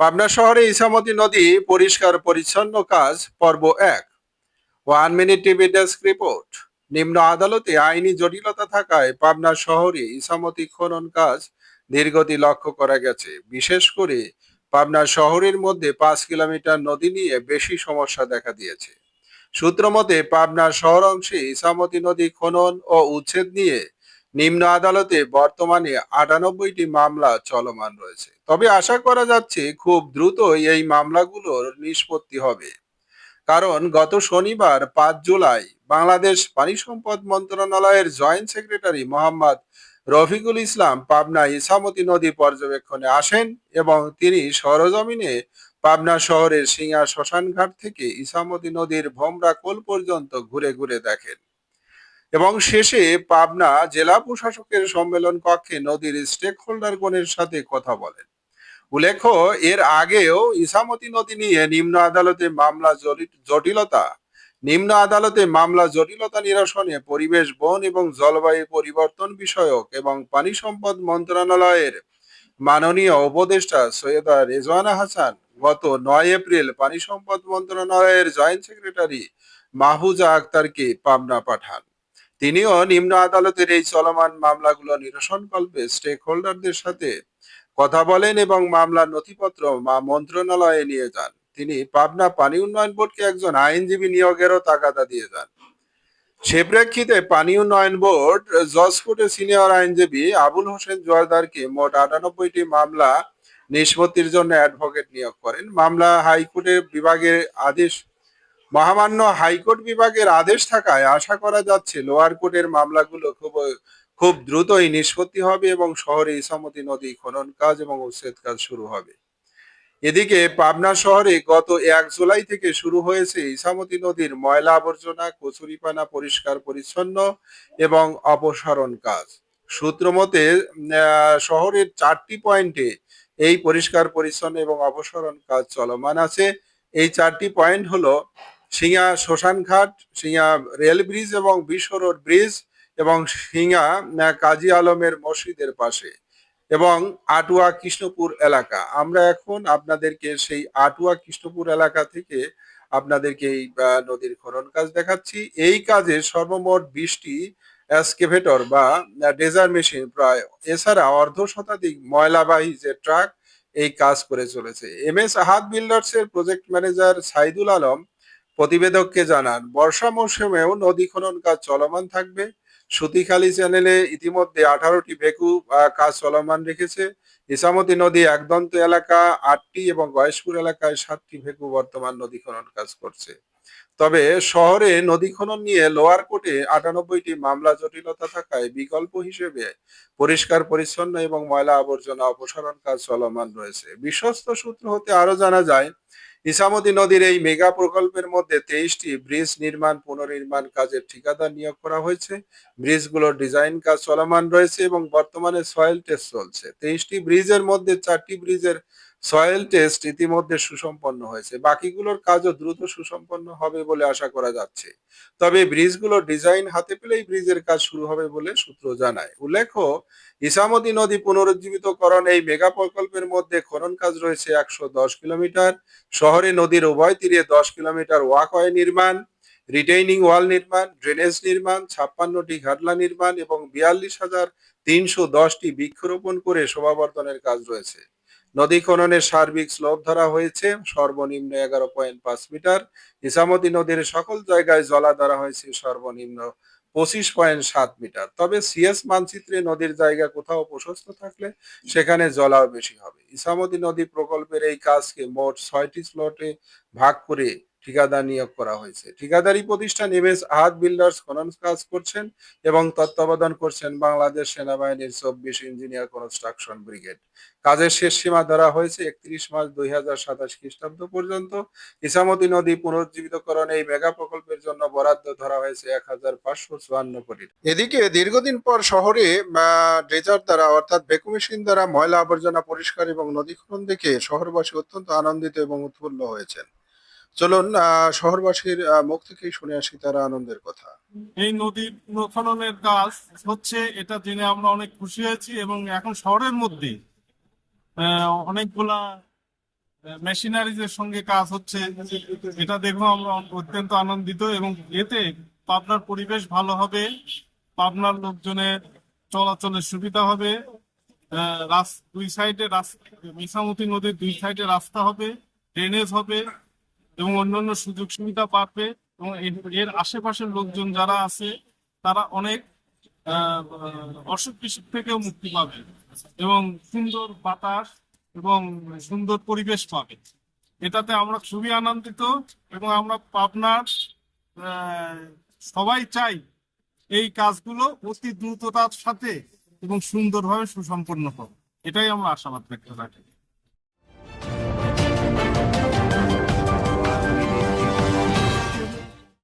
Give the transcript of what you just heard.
পাবনা শহরে ইসামতি নদী পরিষ্কার, পরিচ্ছন্ন কাজ, পর্ব এক। One minute TV desk report. নিম্ন আদালতে আইনি জটিলতা থাকায় পাবনা শহরে ইসামতি খনন কাজ ধীরগতি লক্ষ্য করা গেছে। বিশেষ করে পাবনা শহরের মধ্যে পাঁচ কিলোমিটার নদী নিয়ে বেশি সমস্যা দেখা দিয়েছে। সূত্র মতে, পাবনা শহর অংশে ইসামতি নদী খনন ও উচ্ছেদ নিয়ে নিম্ন আদালতে বর্তমানে আটানব্বইটি মামলা চলমান রয়েছে। তবে আশা করা যাচ্ছে খুব দ্রুতই এই মামলাগুলোর নিষ্পত্তি হবে। কারণ গত শনিবার পাঁচ জুলাই বাংলাদেশ পানি সম্পদ মন্ত্রণালয়ের জয়েন্ট সেক্রেটারি মোহাম্মদ রফিকুল ইসলাম পাবনা ইসামতি নদী পর্যবেক্ষণে আসেন এবং তিনি সরজমিনে পাবনা শহরের সিঙ্গা শ্মশানঘাট থেকে ইসামতি নদীর ভোমরা কোল পর্যন্ত ঘুরে ঘুরে দেখেন। এবং শেষে পাবনা জেলা প্রশাসকের সম্মেলন কক্ষে নদীর স্টেক হোল্ডারগণের সাথে কথা বলেন। উল্লেখ্য, এর আগেও ইসামতি নদী নিয়ে নিম্ন আদালতে মামলা জটি- জটিলতা, নিম্ন আদালতে মামলা জটিলতা নিরসনে পরিবেশ, বন এবং জলবায়ু পরিবর্তন বিষয়ক এবং পানি সম্পদ মন্ত্রণালয়ের মাননীয় উপদেষ্টা সৈয়দা রেজওয়ানা হাসান গত নয় এপ্রিল পানি সম্পদ মন্ত্রণালয়ের জয়েন্ট সেক্রেটারি মাহফুজা আক্তারকে পাবনা পাঠান। তিনিও নিম্ন আদালতের এই চলমান মামলাগুলো নিরসনকল্পে স্টেক হোল্ডারদের সাথে কথা বলেন এবং মামলার নথিপত্র মন্ত্রণালয়ে নিয়ে যান। তিনি পাবনা পানি উন্নয়ন বোর্ডকে একজন আইনজীবী নিয়োগেরও তাগাদা দিয়ে যান। সে প্রেক্ষিতে পানি উন্নয়ন বোর্ড জজ কোর্টের সিনিয়র আইনজীবী আবুল হোসেন জোয়ারদারকে মোট আটানব্বইটি মামলা নিষ্পত্তির জন্য অ্যাডভোকেট নিয়োগ করেন। মামলা হাইকোর্টের বিভাগের আদেশ মহামান্য হাইকোর্ট বিভাগের আদেশ থাকায় আশা করা যাচ্ছে লোয়ার কোর্টের মামলাগুলো খুব খুব দ্রুতই নিষ্পত্তি হবে এবং শহরে ইসামতি নদী খনন কাজ এবং উচ্ছেদ কাজ শুরু হবে। এদিকে পাবনা শহরে গত এক জুলাই থেকে শুরু হয়েছে ইসামতি নদীর ময়লা আবর্জনা, কচুরিপানা পরিষ্কার পরিচ্ছন্ন এবং অপসারণ কাজ। সূত্র মতে শহরের চারটি পয়েন্টে এই পরিষ্কার পরিচ্ছন্ন এবং অপসারণ কাজ চলমান আছে। এই চারটি পয়েন্ট হলো সিঙ্গা শ্মশানঘাট সিঙ্গা রেল ব্রিজ এবং বিশ্ব রোড ব্রিজ এবং সিঙ্গা কাজী আলমের মসজিদের পাশে এবং আটুয়া কৃষ্ণপুর এলাকা। আমরা এখন আপনাদেরকে সেই আটুয়া কৃষ্ণপুর এলাকা থেকে আপনাদেরকে এই নদীর খনন কাজ দেখাচ্ছি। এই কাজে সর্বমোট বিশটি এসকেভেটর বা ডেজার মেশিন প্রায় এছাড়া অর্ধ শতাধিক ময়লাবাহী যে ট্রাক এই কাজ করে চলেছে। এম এস আহাদ বিল্ডার্স এর প্রজেক্ট ম্যানেজার সাইদুল আলম প্রতিবেদককে জানান, বর্ষা মৌসুমেও নদী খনন কাজ চলমান থাকবে। সুতিখালী চ্যানেলে ইতিমধ্যে আঠারোটি ভেকু কাজ চলমান রেখেছে। ইসামতি নদী একদন্ত এলাকা, আটটি এবং গয়েশপুর এলাকায় সাতটি ভেকু বর্তমান নদী খনন কাজ করছে। তবে শহরে নদী খনন নিয়ে লোয়ার কোর্টে আটানব্বইটি মামলা জটিলতা থাকায় বিকল্প হিসেবে পরিষ্কার, পরিচ্ছন্ন এবং ময়লা আবর্জনা অপসারণ কাজ চলমান রয়েছে। বিশ্বস্ত সূত্র হতে আরও জানা যায় ইসামতি নদীর এই মেগা প্রকল্পের মধ্যে তেইশটি ব্রিজ নির্মাণ, পুনর্নির্মাণ কাজের ঠিকাদার নিয়োগ করা হয়েছে। ব্রিজগুলোর ডিজাইন কাজ চলমান রয়েছে এবং বর্তমানে সয়েল টেস্ট চলছে। তেইশটি ব্রিজের মধ্যে চারটি ব্রিজের সয়েল টেস্ট ইতিমধ্যে সুসম্পন্ন হয়েছে। বাকিগুলোর কাজও দ্রুত সুসম্পন্ন হবে বলে আশা করা যাচ্ছে। তবে ব্রিজগুলোর ডিজাইন হাতে পেলেই ব্রিজের কাজ শুরু হবে বলে সূত্র জানায়। উল্লেখ্য, ইসামতি নদী পুনরুজ্জীবিতকরণ এই মেগা প্রকল্পের মধ্যে খনন কাজ রয়েছে একশো দশ কিলোমিটার, শহরে নদীর উভয় তীরে দশ কিলোমিটার ওয়াকওয়ে নির্মাণ, রিটেইনিং ওয়াল নির্মাণ, ড্রেনেজ নির্মাণ, ছাপ্পান্নটি ঘাটলা নির্মাণ এবং বিয়াল্লিশ হাজার তিনশো দশটি বৃক্ষরোপণ করে শোভাবর্ধনের কাজ রয়েছে। নদী খননের সার্বিক স্লোপ ধরা হয়েছে। সর্বনিম্ন এগারো পয়েন্ট পাঁচ মিটার। ইসামতি নদীর সকল জায়গায় জলা ধরা হয়েছে সর্বনিম্ন পঁচিশ পয়েন্ট সাত মিটার। তবে সিএস মানচিত্রে নদীর জায়গা কোথাও প্রশস্ত থাকলে সেখানে জলাও বেশি হবে। ইসামতি নদী প্রকল্পের এই কাজকে মোট ছয়টি স্লটে ভাগ করে ঠিকাদার নিয়োগ করা হয়েছে। ঠিকাদারি প্রতিষ্ঠান এমএস আহাদ বিল্ডার্স খনন কাজ করছেন এবং তত্ত্বাবধান করছেন বাংলাদেশ সেনাবাহিনীর চব্বিশ ইঞ্জিনিয়ার কনস্ট্রাকশন ব্রিগেড। কাজের শেষ সীমা ধরা হয়েছে একত্রিশ মার্চ দুই হাজার সাতাশ খ্রিস্টাব্দ পর্যন্ত। ইসামতি নদী পুনরুজ্জীবিতকরণ এই মেগা প্রকল্পের জন্য বরাদ্দ ধরা হয়েছে এক হাজার পাঁচশো চুয়ান্ন কোটি এদিকে দীর্ঘদিন পর শহরে ড্রেজার দ্বারা অর্থাৎ ভেকু মেশিন দ্বারা ময়লা আবর্জনা পরিষ্কার এবং নদী খনন দেখে শহরবাসী অত্যন্ত আনন্দিত এবং উৎফুল্ল হয়েছেন। চলুন শহরবাসীর মুখ থেকেই শুনে আসি তারা আনন্দের কথা। এই নদীর খননের কাজ হচ্ছে এটা জেনে আমরা অনেক খুশি হয়েছি এবং এখন শহরের মধ্যে অনেকগুলা মেশিনারিজের সঙ্গে কাজ হচ্ছে। এটা দেখো আমরা অত্যন্ত আনন্দিত এবং এতে পাবনার পরিবেশ ভালো হবে, পাবনার লোকজনের চলাচলের সুবিধা হবে দুই সাইডে রাস্তা মিসামতি নদীর দুই সাইডে রাস্তা হবে ড্রেনেজ হবে। এবং অন্যান্য সুযোগ সুবিধা পাবে এবং এর- আশেপাশের লোকজন যারা আছে, তারা অনেক অসুখ বিসুখ থেকেও মুক্তি পাবে এবং সুন্দর বাতাস এবং সুন্দর পরিবেশ পাবে। এটাতে আমরা খুবই আনন্দিত এবং আমরা পাবনার সবাই চাই এই কাজগুলো অতি দ্রুততার সাথে এবং সুন্দরভাবে সুসম্পন্ন হোক। এটাই আমরা আশাবাদ ব্যক্ত রাখি।